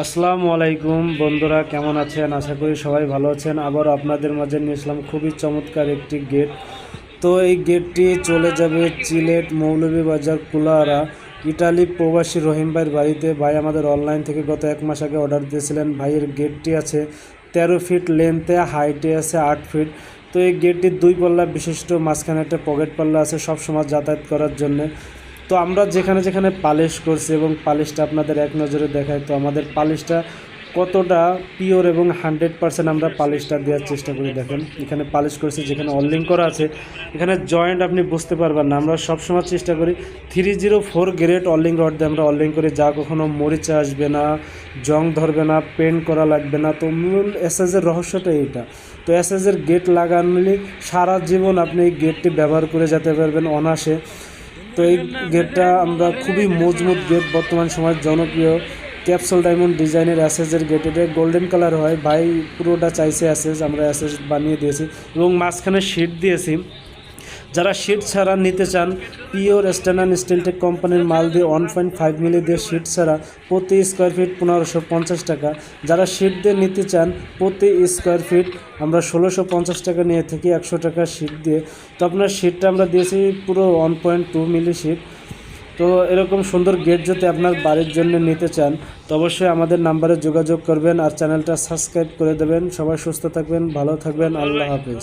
আসসালামু আলাইকুম বন্ধুরা, কেমন আছেন? আশা করি সবাই ভালো আছেন। আবার আপনাদের মাঝে নিয়ে আসলাম খুবই চমৎকার একটি গেট তো এই গেটটি চলে যাবে চিলেট মৌলভীবাজার কুলারা, ইটালি প্রবাসী রহিম ভাইয়ের বাড়িতে। ভাই আমাদের অনলাইন থেকে গত এক মাস আগে অর্ডার দিয়েছিলেন। ভাইয়ের গেটটি আছে তেরো ফিট লেন্থে হাইটে আছে আট ফিট তো এই গেটটির দুই পাল্লা বিশিষ্ট, মাঝখানে একটা পকেট পাল্লা আছে সবসময় যাতায়াত করার জন্যে। তো আমরা যেখানে যেখানে পালিশ করছি এবং পালিশটা আপনাদের এক নজরে দেখাই, তো আমাদের পালিশটা কতটা পিওর এবং হান্ড্রেড পার্সেন্ট আমরা পালিশটা দেওয়ার চেষ্টা করি। দেখেন, এখানে পালিশ করছি, যেখানে অলিং করা আছে, এখানে জয়েন্ট আপনি বুঝতে পারবেন না। আমরা সবসময় চেষ্টা করি থ্রি জিরো ফোর গ্রেড অলিং রড দিয়ে আমরা অলিং করি যা কখনো মরিচা আসবে না, জং ধরবে না পেন্ট করা লাগবে না। তো মূল এসএসের রহস্যটা এইটা। তো এসএসের গেট লাগালে সারা জীবন আপনি এই গেটটি ব্যবহার করে যেতে পারবেন অনাসে তো এই গেটটা আমরা খুবই মজবুত গেট বর্তমান সময়ের জনপ্রিয়। ক্যাপসুল ডায়মন্ড ডিজাইনের অ্যাসেসের গেট এটা গোল্ডেন কালার হয়, ভাই পুরোটা চাইছে অ্যাসেস আমরা অ্যাসেস বানিয়ে দিয়েছি এবং মাঝখানে শিট দিয়েছি। যারা শিট ছাড়া নিতে চান পিওর স্ট্যান্ডার্ড স্টিলটেক কোম্পানির মাল দিয়ে ওয়ান পয়েন্ট ফাইভ মিলি দিয়ে শিট ছাড়া প্রতি স্কোয়ার ফিট পনেরোশো পঞ্চাশ টাকা। যারা শিট দিয়ে নিতে চান, প্রতি স্কোয়ার ফিট আমরা ষোলোশো পঞ্চাশ টাকা নিয়ে থাকি, একশো টাকা শিট দিয়ে। তো আপনার শিটটা আমরা দিয়েছি পুরো one point two milli sheet তো এরকম সুন্দর গেট যদি আপনার বাড়ির জন্য নিতে চান, তো অবশ্যই আমাদের নাম্বারে যোগাযোগ করবেন আর চ্যানেলটা সাবস্ক্রাইব করে দেবেন। সবাই সুস্থ থাকবেন, ভালো থাকবেন। আল্লাহ হাফেজ।